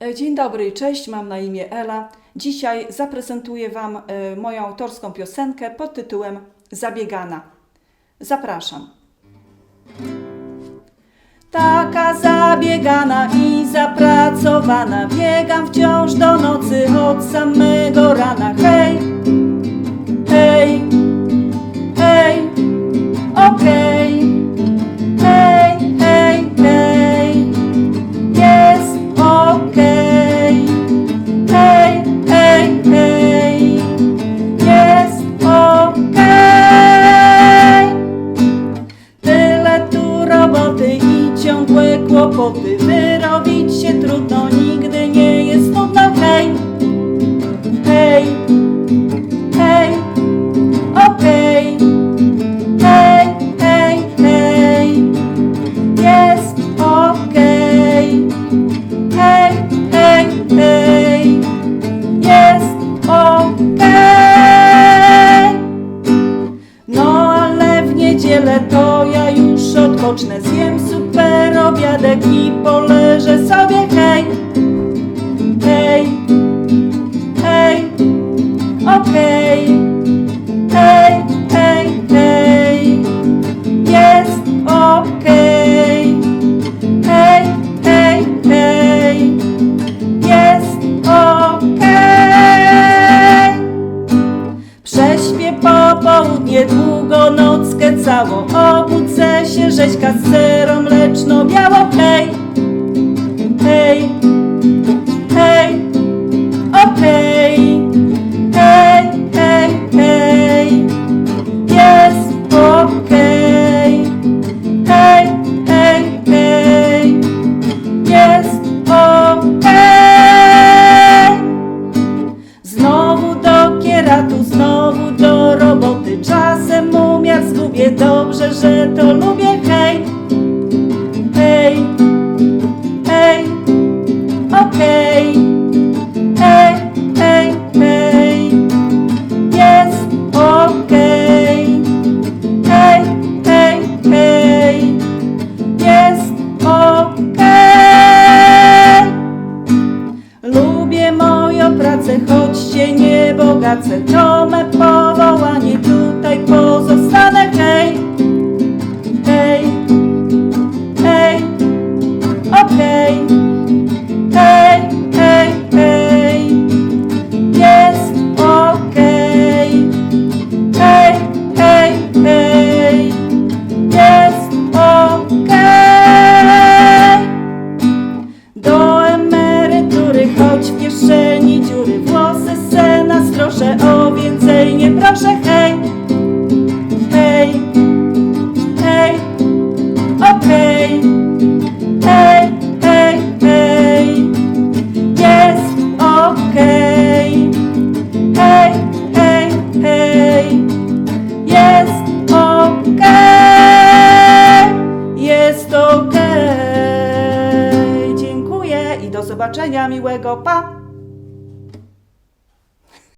E, Dzień dobry, cześć, mam na imię Ela. Dzisiaj zaprezentuję Wam e, moją autorską piosenkę pod tytułem Zabiegana. Zapraszam. Taka zabiegana i zapracowana, biegam wciąż do nocy od samego rana. Hej, hej, kłopoty, wyrobić się trudno, nigdy nie jest nudno. Hej, hej, hej, okej, hej, hej, hej, jest okej, hej, hej, hej, jest okej. No ale w niedzielę to ja już odpocznę Zjem obiadek i poleżę sobie Hej, hej, hej, okej. Hej, hej, hej, jest okej. Hej, hej, hej, jest okej. Prześpię popołudnie, długo nockę całą Obudzę się rzeźka z serą mleczno białą Hej, hej, hej, okej Hej, hej, hej, jest okej Hej, hej, hej, jest okej Znowu do kieratu, znowu do roboty. Czasem umiar zgubię, dobrze, że to lubię bogacę, to me powołanie, tutaj pozostanę. Hej, proszę Hej, hej, hej, okej Hej, hej, hej, jest okej Hej, hej, hej, jest okej Jest okej Dziękuję i do zobaczenia miłego, pa!